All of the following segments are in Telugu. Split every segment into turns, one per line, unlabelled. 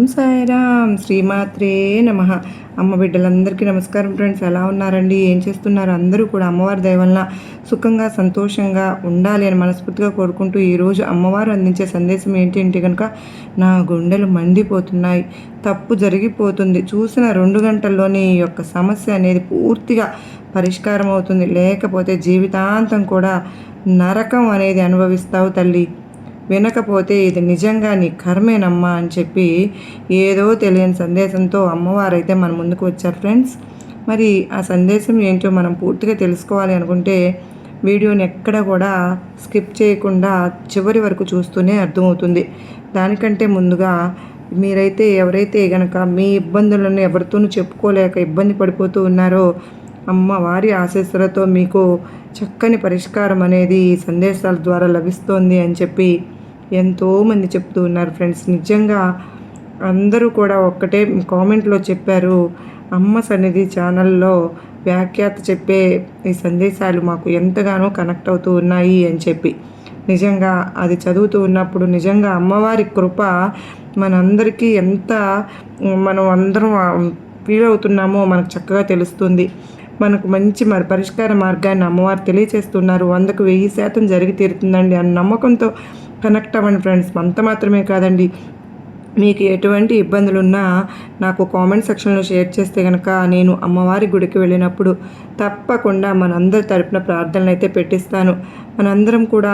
ఓం సాయిరామ్ శ్రీమాత్రే నమ. అమ్మ బిడ్డలందరికీ నమస్కారం ఫ్రెండ్స్ ఎలా ఉన్నారండి? ఏం చేస్తున్నారు? అందరూ కూడా అమ్మవారి దయవలన సుఖంగా సంతోషంగా ఉండాలి అని మనస్ఫూర్తిగా కోరుకుంటూ ఈరోజు అమ్మవారు అందించే సందేశం ఏంటి అంటే కనుక నా గుండెలు మండిపోతున్నాయి తప్పు జరిగిపోతుంది. చూసిన రెండు గంటల్లోనే ఈ యొక్క సమస్య అనేది పూర్తిగా పరిష్కారం అవుతుంది లేకపోతే జీవితాంతం కూడా నరకం అనేది అనుభవిస్తావు తల్లి. వినకపోతే ఇది నిజంగా నీ కర్మేనమ్మా అని చెప్పి ఏదో తెలియని సందేశంతో అమ్మవారైతే మన ముందుకు వచ్చారు ఫ్రెండ్స్. మరి ఆ సందేశం ఏంటో మనం పూర్తిగా తెలుసుకోవాలి అనుకుంటే వీడియోని ఎక్కడ కూడా స్కిప్ చేయకుండా చివరి వరకు చూస్తూనే అర్థమవుతుంది. దానికంటే ముందుగా మీరైతే ఎవరైతే గనక మీ ఇబ్బందులను ఎవరితోనూ చెప్పుకోలేక ఇబ్బంది పడిపోతూ ఉన్నారో అమ్మ వారి ఆశీస్సులతో మీకు చక్కని పరిష్కారం అనేది ఈ సందేశాల ద్వారా లభిస్తోంది అని చెప్పి ఎంతోమంది చెప్తూ ఉన్నారు ఫ్రెండ్స్. నిజంగా అందరూ కూడా ఒక్కటే కామెంట్లో చెప్పారు అమ్మ సన్నిధి ఛానల్లో వ్యాఖ్యాత చెప్పే ఈ సందేశాలు మాకు ఎంతగానో కనెక్ట్ అవుతూ ఉన్నాయి అని చెప్పి. నిజంగా అది చదువుతూ ఉన్నప్పుడు నిజంగా అమ్మవారి కృప మనందరికీ ఎంత మనం అందరం ఫీల్ అవుతున్నామో మనకు చక్కగా తెలుస్తుంది. మనకు మంచి మరి పరిష్కార మార్గాన్ని అమ్మవారు తెలియచేస్తున్నారు. వందకు వెయ్యి శాతం జరిగి తీరుతుందండి అన్న నమ్మకంతో కనెక్ట్ అవ్వండి ఫ్రెండ్స్. అంత మాత్రమే కాదండి. మీకు ఎటువంటి ఇబ్బందులున్నా నాకు కామెంట్ సెక్షన్లో షేర్ చేస్తే కనుక నేను అమ్మవారి గుడికి వెళ్ళినప్పుడు తప్పకుండా మనందరి తరపున ప్రార్థనలు అయితే పెట్టిస్తాను. మనందరం కూడా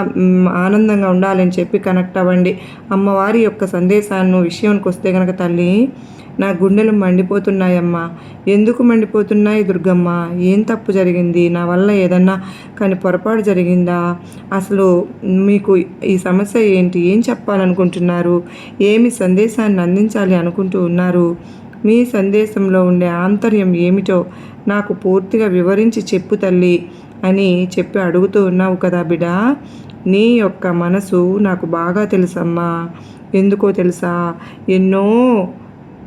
ఆనందంగా ఉండాలని చెప్పి కనెక్ట్ అవ్వండి. అమ్మవారి యొక్క సందేశాన్ని విషయానికి వస్తే కనుక తల్లి నా గుండెలు మండిపోతున్నాయమ్మా. ఎందుకు మండిపోతున్నాయి దుర్గమ్మ? ఏం తప్పు జరిగింది? నా వల్ల ఏదన్నా కానీ పొరపాటు జరిగిందా? అసలు మీకు ఈ సమస్య ఏంటి? ఏం చెప్పాలనుకుంటున్నారు? ఏమి సందేశాన్ని అందించాలి అనుకుంటూ ఉన్నారు? మీ సందేశంలో ఉండే ఆంతర్యం ఏమిటో నాకు పూర్తిగా వివరించి చెప్పు తల్లి అని చెప్పి అడుగుతూ ఉన్నావు కదా బిడా. నీ యొక్క మనసు నాకు బాగా తెలుసమ్మా. ఎందుకో తెలుసా? ఎన్నో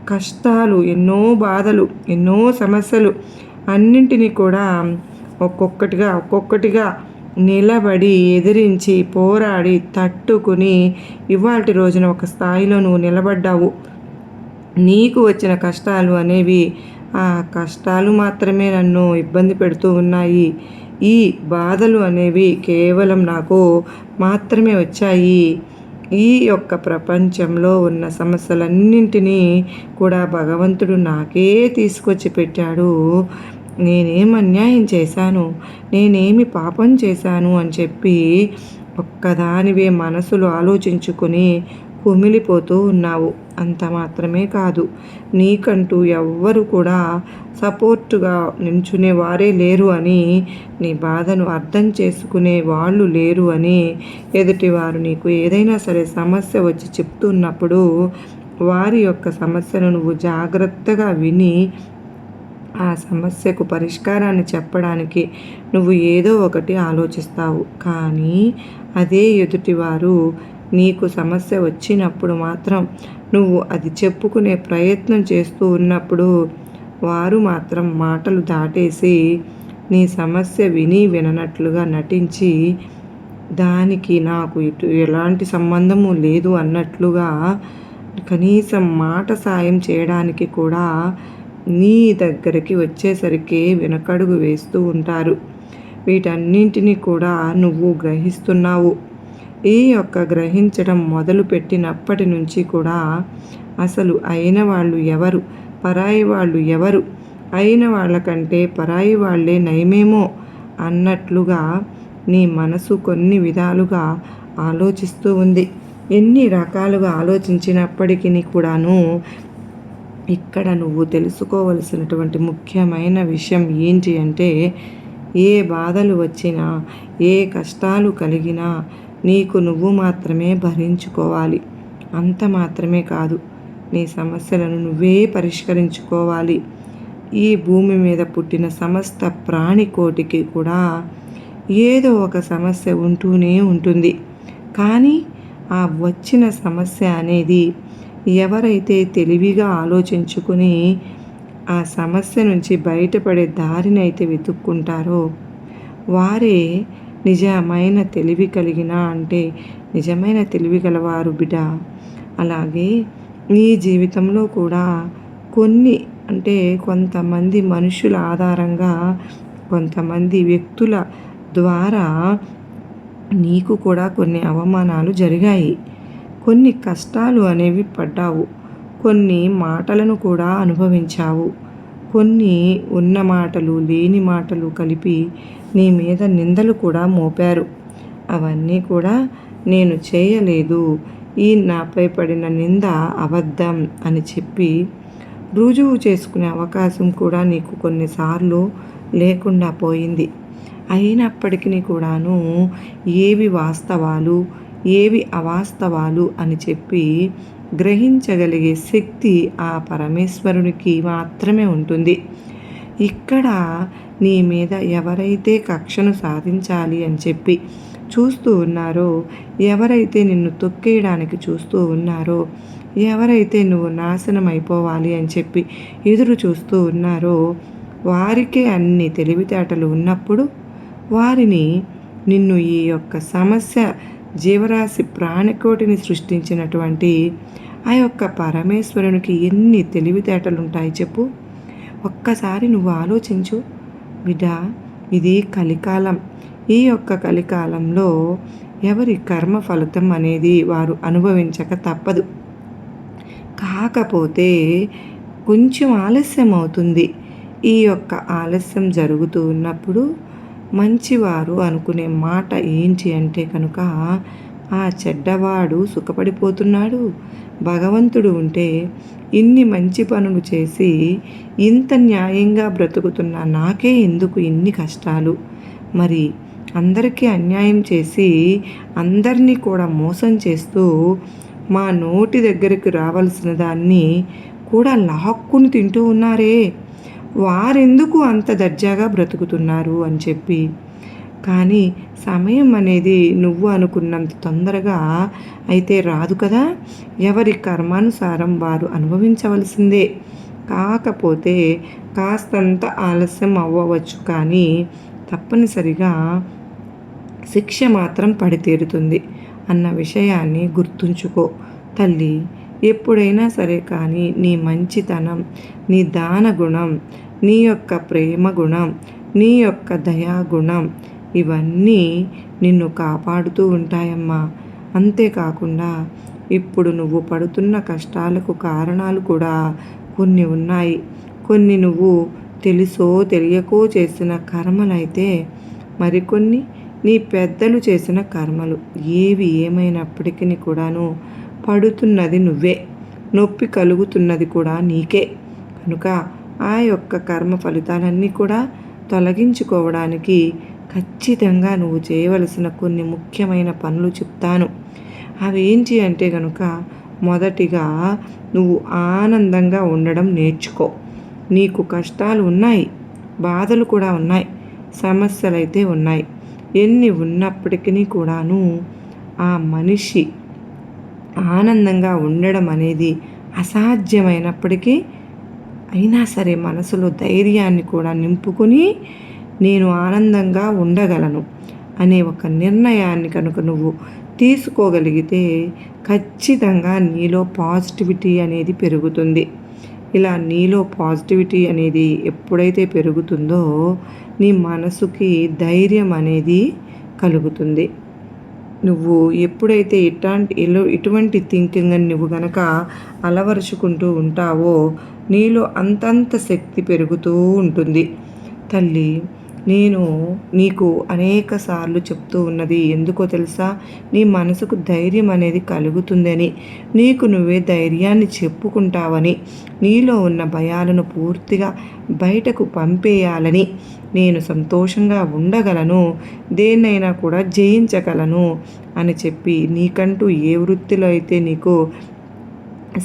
కష్టాలు ఎన్నో బాధలు ఎన్నో సమస్యలు అన్నింటినీ కూడా ఒక్కొక్కటిగా ఒక్కొక్కటిగా నిలబడి ఎదిరించి పోరాడి తట్టుకుని ఇవాటి రోజున ఒక స్థాయిలో నువ్వు నిలబడ్డావు. నీకు వచ్చిన కష్టాలు అనేవి ఆ కష్టాలు మాత్రమే నన్ను ఇబ్బంది పెడుతూ ఉన్నాయి. ఈ బాధలు అనేవి కేవలం నాకు మాత్రమే వచ్చాయి. ఈ యొక్క ప్రపంచంలో ఉన్న సమస్యలన్నింటినీ కూడా భగవంతుడు నాకే తీసుకొచ్చి పెట్టాడు. నేనేం అన్యాయం చేశాను? నేనేమి పాపం చేశాను? అని చెప్పి ఒక్కదానివే మనసులు ఆలోచించుకొని కుమిలిపోతూ ఉన్నావు. అంత మాత్రమే కాదు నీకంటూ ఎవ్వరు కూడా సపోర్టుగా నించునే వారే లేరు అని నీ బాధను అర్థం చేసుకునే వాళ్ళు లేరు అని ఎదుటివారు నీకు ఏదైనా సరే సమస్య వచ్చి చెప్తున్నప్పుడు వారి యొక్క సమస్యను నువ్వు జాగ్రత్తగా విని ఆ సమస్యకు పరిష్కారాన్ని చెప్పడానికి నువ్వు ఏదో ఒకటి ఆలోచిస్తావు. కానీ అదే ఎదుటివారు నీకు సమస్య వచ్చినప్పుడు మాత్రం నువ్వు అది చెప్పుకునే ప్రయత్నం చేస్తూ ఉన్నప్పుడు వారు మాత్రం మాటలు దాటేసి నీ సమస్య విని విననట్లుగా నటించి దానికి నాకు ఇటు ఎలాంటి సంబంధము లేదు అన్నట్లుగా కనీసం మాట సాయం చేయడానికి కూడా నీ దగ్గరికి వచ్చేసరికి వెనకడుగు వేస్తూ ఉంటారు. వీటన్నింటినీ కూడా నువ్వు గ్రహిస్తున్నావు. ఈ యొక్క గ్రహించడం మొదలుపెట్టినప్పటి నుంచి కూడా అసలు అయిన వాళ్ళు ఎవరు? పరాయి వాళ్ళు ఎవరు? అయిన వాళ్ళకంటే పరాయి వాళ్ళే నయమేమో? అన్నట్లుగా నీ మనసు కొన్ని విధాలుగా ఆలోచిస్తూ ఉంది. ఎన్ని రకాలుగా ఆలోచించినప్పటికీ కూడాను ఇక్కడ నువ్వు తెలుసుకోవలసినటువంటి ముఖ్యమైన విషయం ఏంటి అంటే ఏ బాధలు వచ్చినా ఏ కష్టాలు కలిగినా నీకు నువ్వు మాత్రమే భరించుకోవాలి. అంత మాత్రమే కాదు నీ సమస్యలను నువ్వే పరిష్కరించుకోవాలి. ఈ భూమి మీద పుట్టిన సమస్త ప్రాణికోటికి కూడా ఏదో ఒక సమస్య ఉంటూనే ఉంటుంది. కానీ ఆ వచ్చిన సమస్య అనేది ఎవరైతే తెలివిగా ఆలోచించుకుని ఆ సమస్య నుంచి బయటపడే దారిని అయితే వెతుక్కుంటారో వారే నిజమైన తెలివి కలిగిన అంటే నిజమైన తెలివి గలవారు బిడ్డ. అలాగే నీ జీవితంలో కూడా కొన్ని అంటే కొంతమంది మనుషుల ఆధారంగా కొంతమంది వ్యక్తుల ద్వారా నీకు కూడా కొన్ని అవమానాలు జరిగాయి. కొన్ని కష్టాలు అనేవి పడ్డావు. కొన్ని మాటలను కూడా అనుభవించావు. కొన్ని ఉన్న మాటలు లేని మాటలు కలిపి నీ మీద నిందలు కూడా మోపారు. అవన్నీ కూడా నేను చేయలేదు. ఈ నాపై పడిన నింద అబద్ధం అని చెప్పి రుజువు చేసుకునే అవకాశం కూడా నీకు కొన్నిసార్లు లేకుండా పోయింది. అయినప్పటికీ కూడాను ఏవి వాస్తవాలు ఏవి అవాస్తవాలు అని చెప్పి గ్రహించగలిగే శక్తి ఆ పరమేశ్వరునికి మాత్రమే ఉంటుంది. ఇక్కడ నీ మీద ఎవరైతే కక్షను సాధించాలి అని చెప్పి చూస్తూ ఉన్నారో ఎవరైతే నిన్ను తొక్కేయడానికి చూస్తూ ఉన్నారో ఎవరైతే నువ్వు నాశనం అయిపోవాలి అని చెప్పి ఎదురు చూస్తూ ఉన్నారో వారికే అన్ని తెలివితేటలు ఉన్నప్పుడు వారిని నిన్ను ఈ యొక్క సమస్య జీవరాశి ప్రాణికోటిని సృష్టించినటువంటి ఆ యొక్క పరమేశ్వరునికి ఎన్ని తెలివితేటలు ఉంటాయి చెప్పు. ఒక్కసారి నువ్వు ఆలోచించు. బిడ్డ ఇది కలికాలం. ఈ యొక్క కలికాలంలో ఎవరి కర్మ ఫలితం అనేది వారు అనుభవించక తప్పదు. కాకపోతే కొంచెం ఆలస్యం అవుతుంది ఈ యొక్క ఆలస్యం జరుగుతూ ఉన్నప్పుడు మంచివారు అనుకునే మాట ఏంటి అంటే కనుక ఆ చెడ్డవాడు సుఖపడిపోతున్నాడు. భగవంతుడు ఉంటే ఇన్ని మంచి పనులు చేసి ఇంత న్యాయంగా బ్రతుకుతున్న నాకే ఎందుకు ఇన్ని కష్టాలు? మరి అందరికీ అన్యాయం చేసి అందరినీ కూడా మోసం చేస్తూ మా నోటి దగ్గరికి రావాల్సిన దాన్ని కూడా లాక్కుని తింటూ ఉన్నారే. వారెందుకు అంత దర్జాగా బ్రతుకుతున్నారు అని చెప్పి. కానీ సమయం అనేది నువ్వు అనుకున్నంత తొందరగా అయితే రాదు కదా. ఎవరి కర్మానుసారం వారు అనుభవించవలసిందే. కాకపోతే కాస్తంత ఆలస్యం అవ్వవచ్చు కానీ తప్పనిసరిగా శిక్ష మాత్రం పడితీరుతుంది అన్న విషయాన్ని గుర్తుంచుకో తల్లి. ఎప్పుడైనా సరే కానీ నీ మంచితనం నీ దాన గుణం నీ యొక్క ప్రేమ గుణం నీ యొక్క దయాగుణం ఇవన్నీ నిన్ను కాపాడుతూ ఉంటాయమ్మా. అంతేకాకుండా ఇప్పుడు నువ్వు పడుతున్న కష్టాలకు కారణాలు కూడా కొన్ని ఉన్నాయి. కొన్ని నువ్వు తెలుసో తెలియకో చేసిన కర్మలైతే మరికొన్ని నీ పెద్దలు చేసిన కర్మలు. ఏవి ఏమైనప్పటికీ కూడాను పడుతున్నది నువ్వే. నొప్పి కలుగుతున్నది కూడా నీకే. కనుక ఆ యొక్క కర్మ ఫలితాలన్నీ కూడా తొలగించుకోవడానికి ఖచ్చితంగా నువ్వు చేయవలసిన కొన్ని ముఖ్యమైన పనులు చెప్తాను. అవి ఏంటి అంటే కనుక మొదటిగా నువ్వు ఆనందంగా ఉండడం నేర్చుకో. నీకు కష్టాలు ఉన్నాయి బాధలు కూడా ఉన్నాయి సమస్యలైతే ఉన్నాయి. ఎన్ని ఉన్నప్పటికీ కూడాను ఆ మనిషి ఆనందంగా ఉండడం అనేది అసాధ్యమైనప్పటికీ అయినా సరే మనసులో ధైర్యాన్ని కూడా నింపుకొని నేను ఆనందంగా ఉండగలను అనే ఒక నిర్ణయాన్ని కనుక నువ్వు తీసుకోగలిగితే ఖచ్చితంగా నీలో పాజిటివిటీ అనేది పెరుగుతుంది. ఇలా నీలో పాజిటివిటీ అనేది ఎప్పుడైతే పెరుగుతుందో నీ మనసుకి ధైర్యం అనేది కలుగుతుంది. నువ్వు ఎప్పుడైతే ఇట్లాంటి ఇటువంటి థింకింగ్ అని నువ్వు గనక అలవరుచుకుంటూ ఉంటావో నీలో అంతంత శక్తి పెరుగుతూ ఉంటుంది. తల్లి నేను నీకు అనేక సార్లు చెప్తూ ఉన్నది ఎందుకో తెలుసా? నీ మనసుకు ధైర్యం అనేది కలుగుతుందని నీకు నువ్వే ధైర్యాన్ని చెప్పుకుంటావని నీలో ఉన్న భయాలను పూర్తిగా బయటకు పంపేయాలని నేను సంతోషంగా ఉండగలను దేన్నైనా కూడా జయించగలను అని చెప్పి నీకంటూ ఏ వృత్తిలో అయితే నీకు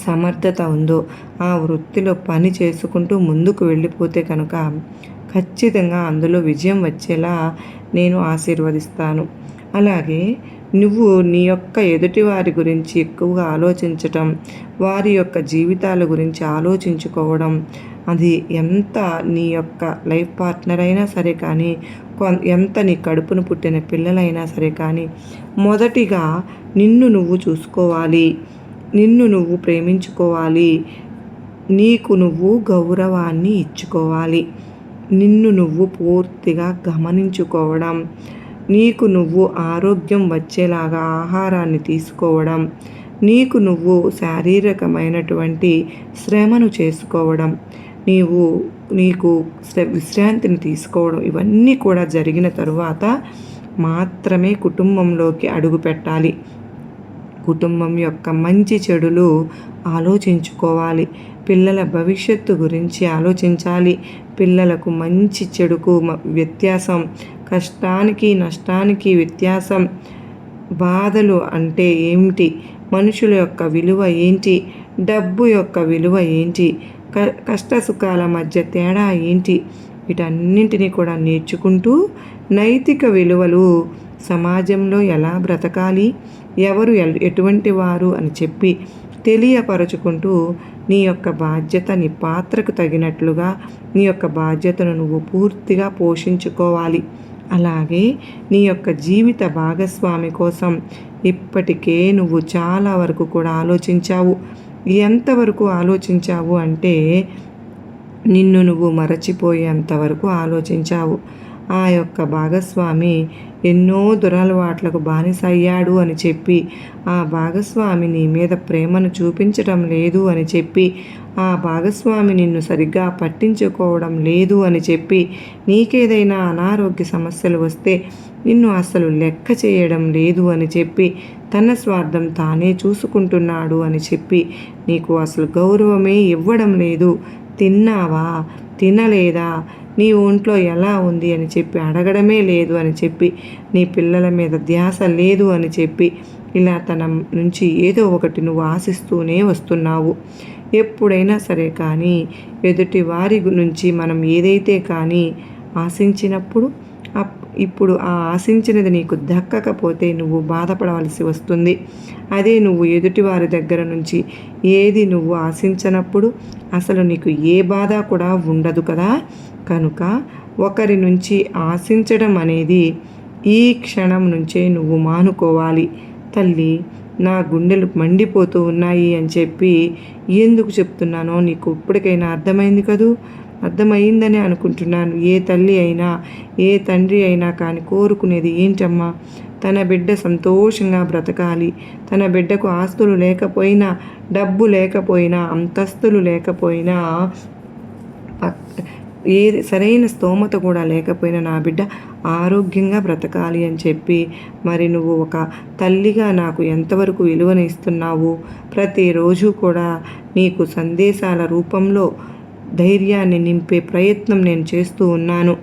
సమర్థత ఉందో ఆ వృత్తిలో పని చేసుకుంటూ ముందుకు వెళ్ళిపోతే కనుక ఖచ్చితంగా అందులో విజయం వచ్చేలా నేను ఆశీర్వదిస్తాను. అలాగే నువ్వు నీ యొక్క ఎదుటి వారి గురించి ఎక్కువగా ఆలోచించటం వారి యొక్క జీవితాల గురించి ఆలోచించుకోవడం అది ఎంత నీ యొక్క లైఫ్ పార్ట్నర్ అయినా సరే కానీ ఎంత నీ కడుపును పుట్టిన పిల్లలైనా సరే కానీ మొదటిగా నిన్ను నువ్వు చూసుకోవాలి. నిన్ను నువ్వు ప్రేమించుకోవాలి. నీకు నువ్వు గౌరవాన్ని ఇచ్చుకోవాలి. నిన్ను నువ్వు పూర్తిగా గమనించుకోవడం. నీకు నువ్వు ఆరోగ్యం వచ్చేలాగా ఆహారాన్ని తీసుకోవడం. నీకు నువ్వు శారీరకమైనటువంటి శ్రమను చేసుకోవడం. నీవు నీకు విశ్రాంతిని తీసుకోవడం ఇవన్నీ కూడా జరిగిన తరువాత మాత్రమే కుటుంబంలోకి అడుగు పెట్టాలి. కుటుంబం యొక్క మంచి చెడులు ఆలోచించుకోవాలి. పిల్లల భవిష్యత్తు గురించి ఆలోచించాలి. పిల్లలకు మంచి చెడుకు వ్యత్యాసం కష్టానికి నష్టానికి వ్యత్యాసం బాధలు అంటే ఏమిటి? మనుషుల యొక్క విలువ ఏంటి? డబ్బు యొక్క విలువ ఏంటి? క కష్ట సుఖాల మధ్య తేడా ఏంటి? వీటన్నింటినీ కూడా నేర్చుకుంటూ నైతిక విలువలు సమాజంలో ఎలా బ్రతకాలి? ఎవరు ఎటువంటి వారు అని చెప్పి తెలియపరచుకుంటూ నీ యొక్క బాధ్యత నీ పాత్రకు తగినట్లుగా నీ యొక్క బాధ్యతను నువ్వు పూర్తిగా పోషించుకోవాలి. అలాగే నీ యొక్క జీవిత భాగస్వామి కోసం ఇప్పటికే నువ్వు చాలా వరకు కూడా ఆలోచించావు. ఎంతవరకు ఆలోచించావు అంటే నిన్ను నువ్వు మరచిపోయేంతవరకు ఆలోచించావు. ఆ యొక్క భాగస్వామి ఎన్నో దురలవాట్లకు బానిసయ్యాడు అని చెప్పి ఆ భాగస్వామి నీ మీద ప్రేమను చూపించడం లేదు అని చెప్పి ఆ భాగస్వామి నిన్ను సరిగ్గా పట్టించుకోవడం లేదు అని చెప్పి నీకేదైనా అనారోగ్య సమస్యలు వస్తే నిన్ను అసలు లెక్క చేయడం లేదు అని చెప్పి తన స్వార్థం తానే చూసుకుంటున్నాడు అని చెప్పి నీకు అసలు గౌరవమే ఇవ్వడం లేదు. తిన్నావా? తినలేదా? నీ ఒంట్లో ఎలా ఉంది అని చెప్పి అడగడమే లేదు అని చెప్పి నీ పిల్లల మీద ధ్యాస లేదు అని చెప్పి ఇలా తన నుంచి ఏదో ఒకటి నువ్వు ఆశిస్తూనే వస్తున్నావు. ఎప్పుడైనా సరే కానీ ఎదుటి వారి నుంచి మనం ఏదైతే కానీ ఆశించినప్పుడు ఇప్పుడు ఆ ఆశించినది నీకు దక్కకపోతే నువ్వు బాధపడవలసి వస్తుంది. అదే నువ్వు ఎదుటివారి దగ్గర నుంచి ఏది నువ్వు ఆశించినప్పుడు అసలు నీకు ఏ బాధ కూడా ఉండదు కదా? కనుక ఒకరి నుంచి ఆశించడం అనేది ఈ క్షణం నుంచే నువ్వు మానుకోవాలి. తల్లి నా గుండెలు మండిపోతూ ఉన్నాయి అని చెప్పి ఎందుకు చెప్తున్నానో నీకు ఇప్పటికైనా అర్థమైంది కదూ? అర్థమైందని అనుకుంటున్నాను. ఏ తల్లి అయినా ఏ తండ్రి అయినా కానీ కోరుకునేది ఏంటమ్మా? తన బిడ్డ సంతోషంగా బ్రతకాలి. తన బిడ్డకు ఆస్తులు లేకపోయినా డబ్బు లేకపోయినా అంతస్తులు లేకపోయినా ఏ సరైన స్తోమత కూడా లేకపోయినా నా బిడ్డ ఆరోగ్యంగా బ్రతకాలి అని చెప్పి మరి నువ్వు ఒక తల్లిగా నాకు ఎంతవరకు విలువను ఇస్తున్నావు? ప్రతిరోజు కూడా నీకు సందేశాల రూపంలో ధైర్యాన్ని నింపే ప్రయత్నం నేను చేస్తూ ఉన్నాను.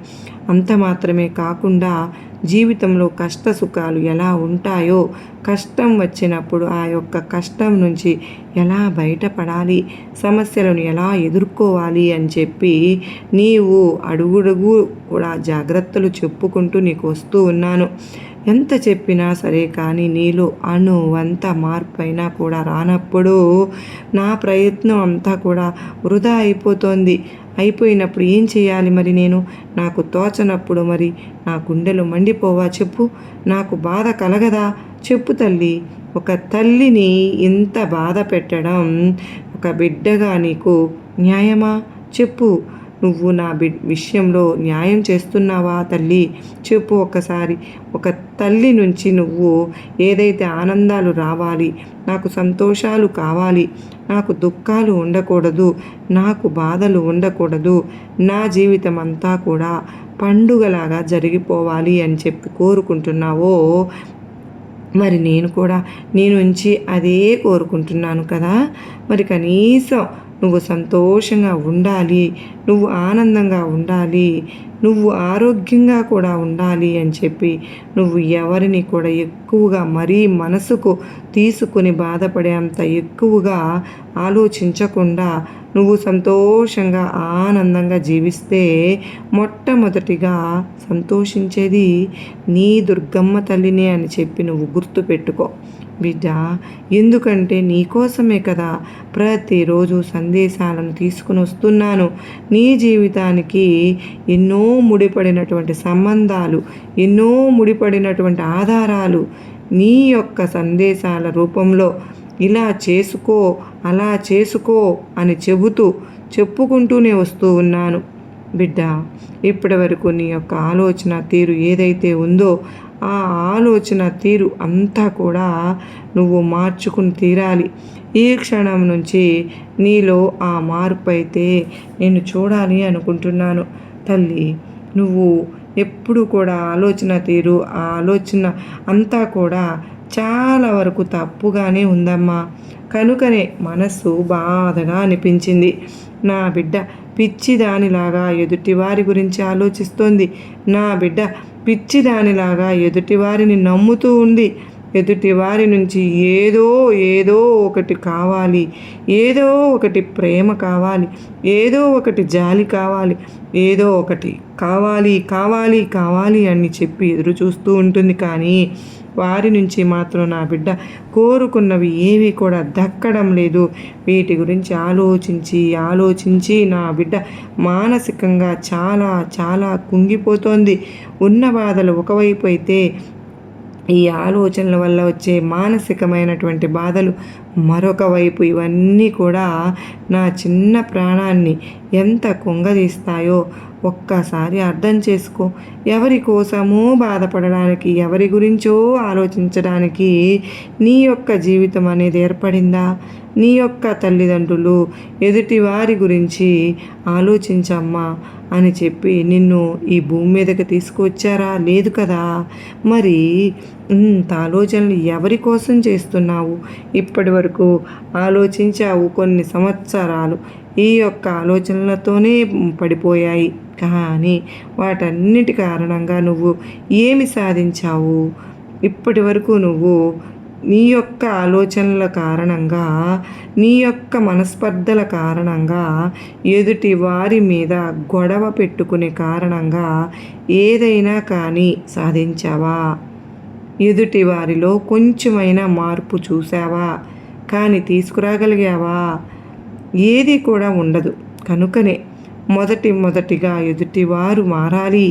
అంత మాత్రమే కాకుండా జీవితంలో కష్ట సుఖాలు ఎలా ఉంటాయో కష్టం వచ్చినప్పుడు ఆ యొక్క కష్టం నుంచి ఎలా బయటపడాలి సమస్యలను ఎలా ఎదుర్కోవాలి అని చెప్పి నీవు అడుగుడుగు కూడా జాగ్రత్తలు చెప్పుకుంటూ నీకు వస్తూ ఉన్నాను. ఎంత చెప్పినా సరే కానీ నీలో అణు అంత మార్పైనా కూడా రానప్పుడు నా ప్రయత్నం అంతా కూడా వృధా అయిపోతుంది. అయిపోయినప్పుడు ఏం చేయాలి మరి నేను? నాకు తోచనప్పుడు మరి నా గుండెలు మండిపోవా చెప్పు. నాకు బాధ కలగదా? చెప్పు తల్లి. ఒక తల్లిని ఇంత బాధ పెట్టడం ఒక బిడ్డగా నీకు న్యాయమా? చెప్పు. నువ్వు నా బి విషయంలో న్యాయం చేస్తున్నావా తల్లి? చెప్పు ఒక్కసారి. ఒక తల్లి నుంచి నువ్వు ఏదైతే ఆనందాలు రావాలి నాకు సంతోషాలు కావాలి నాకు దుఃఖాలు ఉండకూడదు నాకు బాధలు ఉండకూడదు నా జీవితం అంతా కూడా పండుగలాగా జరిగిపోవాలి అని చెప్పి కోరుకుంటున్నావో మరి నేను కూడా నీ నుంచి అదే కోరుకుంటున్నాను కదా? మరి కనీసం నువ్వు సంతోషంగా ఉండాలి నువ్వు ఆనందంగా ఉండాలి నువ్వు ఆరోగ్యంగా కూడా ఉండాలి అని చెప్పి నువ్వు ఎవరిని కూడా ఎక్కువగా మరీ మనసుకు తీసుకుని బాధపడేంత ఎక్కువగా ఆలోచించకుండా నువ్వు సంతోషంగా ఆనందంగా జీవిస్తే మొట్టమొదటిగా సంతోషించేది నీ దుర్గమ్మ తల్లినే అని చెప్పి నువ్వు గుర్తుపెట్టుకో. బిడ్డ ఎందుకంటే నీకోసమే కదా ప్రతిరోజు సందేశాలను తీసుకుని వస్తున్నాను. నీ జీవితానికి ఎన్నో ముడిపడినటువంటి సంబంధాలు ఎన్నో ముడిపడినటువంటి ఆధారాలు నీ యొక్క సందేశాల రూపంలో ఇలా చేసుకో అలా చేసుకో అని చెబుతూ చెప్పుకుంటూనే వస్తూ ఉన్నాను. బిడ్డ ఇప్పటి వరకు నీ యొక్క ఆలోచన తీరు ఏదైతే ఉందో ఆ ఆలోచన తీరు అంతా కూడా నువ్వు మార్చుకుని తీరాలి. ఈ క్షణం నుంచి నీలో ఆ మార్పు అయితే నేను చూడాలి అనుకుంటున్నాను. తల్లి నువ్వు ఎప్పుడు కూడా ఆలోచన తీరు ఆ ఆలోచన అంతా కూడా చాలా వరకు తప్పుగానే ఉందమ్మా. కనుకనే మనస్సు బాధగా అనిపించింది. నా బిడ్డ పిచ్చిదానిలాగా ఎదుటివారి గురించి ఆలోచిస్తోంది. నా బిడ్డ పిచ్చిదానిలాగా ఎదుటివారిని నమ్ముతూ ఉంది ఎదుటివారి నుంచి ఏదో ఏదో ఒకటి కావాలి ఏదో ఒకటి ప్రేమ కావాలి ఏదో ఒకటి జాలి కావాలి ఏదో ఒకటి కావాలి కావాలి కావాలి అని చెప్పి ఎదురు చూస్తూ ఉంటుంది. కానీ వారి నుంచి మాత్రం నా బిడ్డ కోరుకున్నవి ఏవి కూడా దక్కడం లేదు. వీటి గురించి ఆలోచించి ఆలోచించి నా బిడ్డ మానసికంగా చాలా చాలా కుంగిపోతోంది. ఉన్న బాధలు ఒకవైపు అయితే ఈ ఆలోచనల వల్ల వచ్చే మానసికమైనటువంటి బాధలు మరొక వైపు ఇవన్నీ కూడా నా చిన్న ప్రాణాన్ని ఎంత కుంగదీస్తాయో ఒక్కసారి అర్థం చేసుకో. ఎవరి కోసమో బాధపడడానికి ఎవరి గురించో ఆలోచించడానికి నీ యొక్క జీవితం అనేది ఏర్పడిందా? నీ యొక్క తల్లిదండ్రులు ఎదుటి వారి గురించి ఆలోచించమ్మా అని చెప్పి నిన్ను ఈ భూమి మీదకి తీసుకొచ్చారా లేదు కదా? మరి ఇంత ఆలోచనలు ఎవరి కోసం చేస్తున్నావు? ఇప్పటి వరకు ఆలోచించావు కొన్ని సంవత్సరాలు. ఈ యొక్క ఆలోచనలతోనే పడిపోయాయి. కానీ వాటన్నిటి కారణంగా నువ్వు ఏమి సాధించావు? ఇప్పటి వరకు నువ్వు నీ యొక్క ఆలోచనల కారణంగా నీ యొక్క మనస్పర్ధల కారణంగా ఎదుటి వారి మీద గొడవ పెట్టుకునే కారణంగా ఏదైనా కానీ సాధించావా? ఎదుటి వారిలో కొంచెమైనా మార్పు చూసావా కానీ తీసుకురాగలిగావా? ఏది కూడా ఉండదు. కనుకనే మొదటి మొదటిగా ఎదుటివారు మారాలి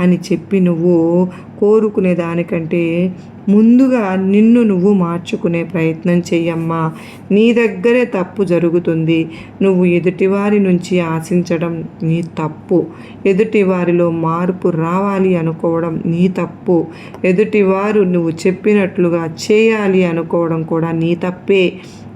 అని చెప్పి నువ్వు కోరుకునే దానికంటే ముందుగా నిన్ను నువ్వు మార్చుకునే ప్రయత్నం చెయ్యమ్మా. నీ దగ్గరే తప్పు జరుగుతుంది. నువ్వు ఎదుటివారి నుంచి ఆశించడం నీ తప్పు. ఎదుటివారిలో మార్పు రావాలి అనుకోవడం నీ తప్పు. ఎదుటివారు నువ్వు చెప్పినట్లుగా చేయాలి అనుకోవడం కూడా నీ తప్పే.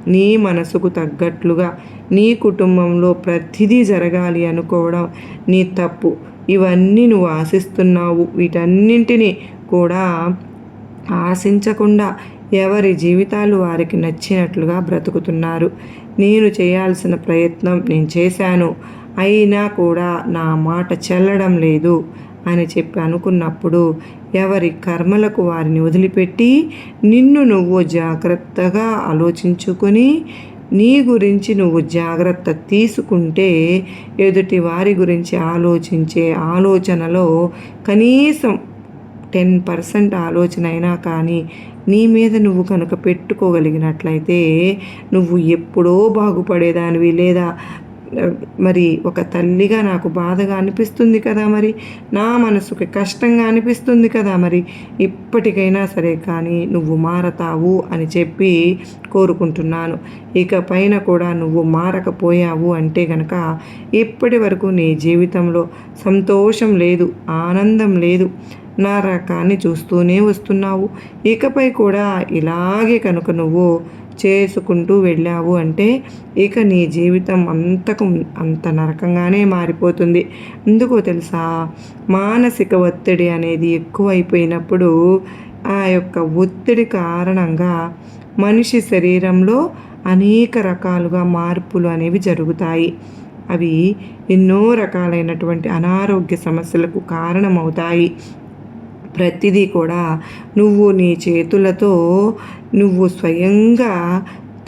నీ మనసుకు తగ్గట్లుగా నీ కుటుంబంలో ప్రతిదీ జరగాలి అనుకోవడం నీ తప్పు. ఇవన్నీ నువ్వు ఆశిస్తున్నావు. వీటన్నింటినీ కూడా ఆశించకుండా ఎవరి జీవితాలు వారికి నచ్చినట్లుగా బ్రతుకుతున్నారు. నేను చేయాల్సిన ప్రయత్నం నేను చేశాను. అయినా కూడా నా మాట చెల్లడం లేదు అని చెప్పి అనుకున్నప్పుడు ఎవరి కర్మలకు వారిని వదిలిపెట్టి నిన్ను నువ్వు జాగ్రత్తగా ఆలోచించుకొని నీ గురించి నువ్వు జాగ్రత్త తీసుకుంటే ఎదుటి వారి గురించి ఆలోచించే ఆలోచనలో కనీసం టెన్ పర్సెంట్ ఆలోచన అయినా కానీ నీ మీద నువ్వు కనుక పెట్టుకోగలిగినట్లయితే నువ్వు ఎప్పుడో బాగుపడేదానివి లేదా మరి ఒక తల్లిగా నాకు బాధగా అనిపిస్తుంది కదా మరి. నా మనసుకి కష్టంగా అనిపిస్తుంది కదా మరి. ఇప్పటికైనా సరే కానీ నువ్వు మారతావు అని చెప్పి కోరుకుంటున్నాను. ఇక పైన కూడా నువ్వు మారకపోయావు అంటే గనక ఇప్పటి వరకు నీ జీవితంలో సంతోషం లేదు ఆనందం లేదు. నా రకాన్ని చూస్తూనే వస్తున్నావు. ఇకపై కూడా ఇలాగే కనుక నువ్వు చేసుకుంటూ వెళ్ళావు అంటే ఇక నీ జీవితం అంతకు అంత నరకంగానే మారిపోతుంది. ఎందుకో తెలుసా? మానసిక ఒత్తిడి అనేది ఎక్కువైపోయినప్పుడు ఆ యొక్క ఒత్తిడి కారణంగా మనిషి శరీరంలో అనేక రకాలుగా మార్పులు అనేవి జరుగుతాయి. అవి ఎన్నో రకాలైనటువంటి అనారోగ్య సమస్యలకు కారణమవుతాయి. ప్రతిదీ కూడా నువ్వు నీ చేతులతో నువ్వు స్వయంగా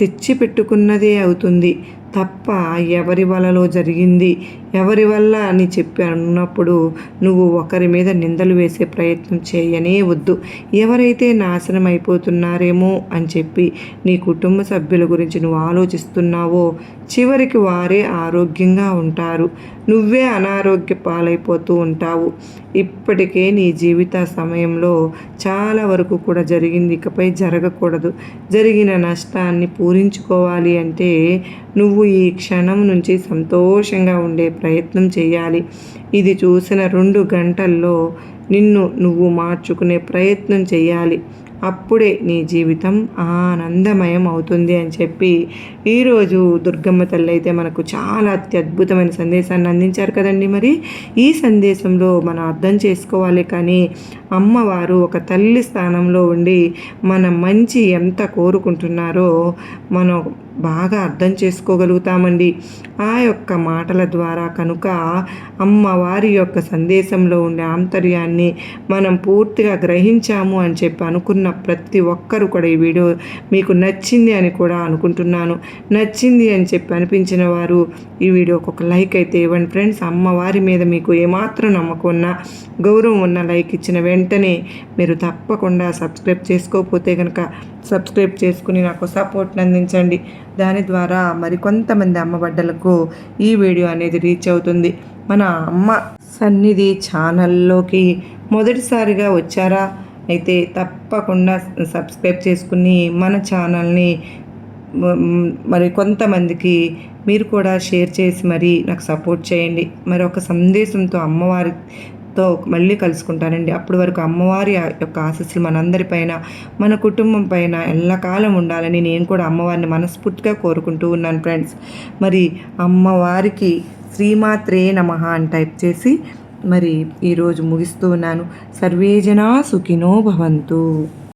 తెచ్చిపెట్టుకున్నదే అవుతుంది. తప్ప ఎవరి వలలో జరిగింది? ఎవరి వల్ల అని చెప్పి అన్నప్పుడు నువ్వు ఒకరి మీద నిందలు వేసే ప్రయత్నం చేయనే వద్దు. ఎవరైతే నాశనం అయిపోతున్నారేమో అని చెప్పి నీ కుటుంబ సభ్యుల గురించి నువ్వు ఆలోచిస్తున్నావో చివరికి వారే ఆరోగ్యంగా ఉంటారు. నువ్వే అనారోగ్య పాలైపోతూ ఉంటావు. ఇప్పటికే నీ జీవిత సమయంలో చాలా వరకు కూడా జరిగింది. ఇకపై జరగకూడదు. జరిగిన నష్టాన్ని పూరించుకోవాలి అంటే నువ్వు ఈ క్షణం నుంచి సంతోషంగా ఉండే ప్రయత్నం చేయాలి. ఇది చూసిన రెండు గంటల్లో నిన్ను నువ్వు మార్చుకునే ప్రయత్నం చేయాలి. అప్పుడే నీ జీవితం ఆనందమయం అవుతుంది అని చెప్పి ఈరోజు దుర్గమ్మ తల్లి అయితే మనకు చాలా అత్యద్భుతమైన సందేశాన్ని అందించారు కదండి మరి. ఈ సందేశంలో మనం అర్థం చేసుకోవాలి కానీ అమ్మవారు ఒక తల్లి స్థానంలో ఉండి మన మంచి ఎంత కోరుకుంటున్నారో మనం బాగా అర్థం చేసుకోగలుగుతామండి. ఆ యొక్క మాటల ద్వారా కనుక అమ్మవారి యొక్క సందేశంలో ఉండే ఆంతర్యాన్ని మనం పూర్తిగా గ్రహించాము అని చెప్పి అనుకున్న ప్రతి ఒక్కరు కూడా ఈ వీడియో మీకు నచ్చింది అని కూడా అనుకుంటున్నాను. నచ్చింది అని చెప్పి అనిపించిన వారు ఈ వీడియోకి ఒక లైక్ అయితే ఇవ్వండి ఫ్రెండ్స్. అమ్మవారి మీద మీకు ఏమాత్రం నమ్మకం ఉన్నా గౌరవం ఉన్న లైక్ ఇచ్చిన వెంటనే మీరు తప్పకుండా సబ్స్క్రైబ్ చేసుకోకపోతే కనుక సబ్స్క్రైబ్ చేసుకుని నాకు సపోర్ట్ని అందించండి. దాని ద్వారా మరికొంతమంది అమ్మబడ్డలకు ఈ వీడియో అనేది రీచ్ అవుతుంది. మన అమ్మ సన్నిధి ఛానల్లోకి మొదటిసారిగా వచ్చారా? అయితే తప్పకుండా సబ్స్క్రైబ్ చేసుకుని మన ఛానల్ని మరి కొంతమందికి మీరు కూడా షేర్ చేసి మరి నాకు సపోర్ట్ చేయండి. మరి ఒక సందేశంతో అమ్మవారితో మళ్ళీ కలుసుకుంటానండి. అప్పటి వరకు అమ్మవారి యొక్క ఆశస్సులు మనందరిపైన మన కుటుంబం పైన ఎల్లకాలం ఉండాలని నేను కూడా అమ్మవారిని మనస్ఫూర్తిగా కోరుకుంటూ ఉన్నాను ఫ్రెండ్స్. మరి అమ్మవారికి శ్రీమాత్రే నమ అని టైప్ చేసి మరి ఈరోజు ముగిస్తూ ఉన్నాను. సర్వేజనా సుఖినో భవంతు.